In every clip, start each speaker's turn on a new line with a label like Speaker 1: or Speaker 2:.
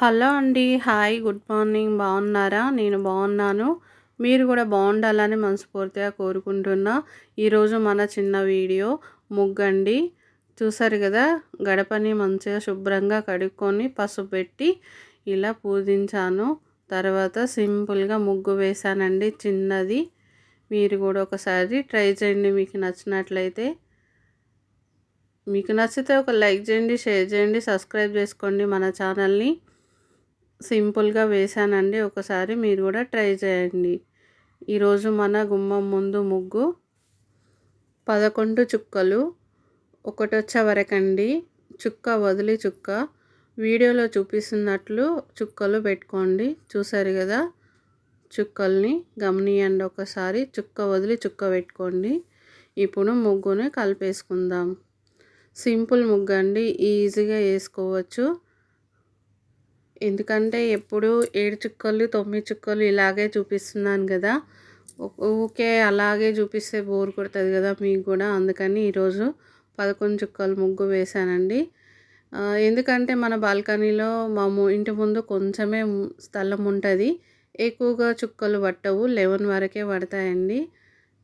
Speaker 1: Hello అండి. Hi good morning. బాగున్నారా? నేను బాగున్నాను. మీరు కూడా బాగుండాలని మనస్ఫూర్తిగా కోరుకుంటున్నా. ఈరోజు మన చిన్న వీడియో ముగ్గండి. చూసారు కదా గడపని మంచిగా శుభ్రంగా కడుక్కొని పసుపు పెట్టి ఇలా పూజించాను. తర్వాత సింపుల్గా ముగ్గు వేశానండి చిన్నది. మీరు కూడా ఒకసారి ట్రై చేయండి. మీకు నచ్చినట్లయితే మీకు నచ్చితే ఒక లైక్ చేయండి షేర్ చేయండి సబ్స్క్రైబ్ చేసుకోండి మన ఛానల్ని. సింపుల్గా వేసానండి. ఒకసారి మీరు కూడా ట్రై చేయండి. ఈరోజు మన గుమ్మం ముందు ముగ్గు పదకొండు చుక్కలు ఒకటొచ్చే వరకండి. చుక్క వదిలి చుక్క. వీడియోలో చూపిస్తున్నట్లు చుక్కలు పెట్టుకోండి. చూసారు కదా? చుక్కల్ని గమనియండి ఒకసారి. చుక్క వదిలి చుక్క పెట్టుకోండి. ఇప్పుడు ముగ్గుని కలిపేసుకుందాం. సింపుల్ ముగ్గు అండి ఈజీగా వేసుకోవచ్చు. ఎందుకంటే ఎప్పుడు ఏడు చుక్కలు తొమ్మిది చుక్కలు ఇలాగే చూపిస్తున్నాను కదా. ఊకే అలాగే చూపిస్తే బోర్ కొడుతుంది కదా మీకు కూడా. అందుకని ఈరోజు పదకొండు చుక్కలు ముగ్గు వేశానండి. ఎందుకంటే మన బాల్కనీలో మా ఇంటి ముందు కొంచెమే స్థలం ఉంటుంది. ఎక్కువగా చుక్కలు పట్టవు. లెవెన్ వరకే పడతాయండి.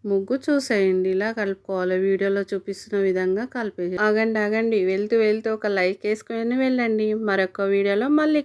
Speaker 1: ముగ్గు చూసేయండి. ఇలా కలుపుకోవాలి. వీడియోలో చూపిస్తున్న విధంగా కలిపేసి ఆగండి ఆగండి. వెళ్తూ వెళ్తూ ఒక లైక్ వేసుకొని వెళ్ళండి. మరొక వీడియోలో మళ్ళీ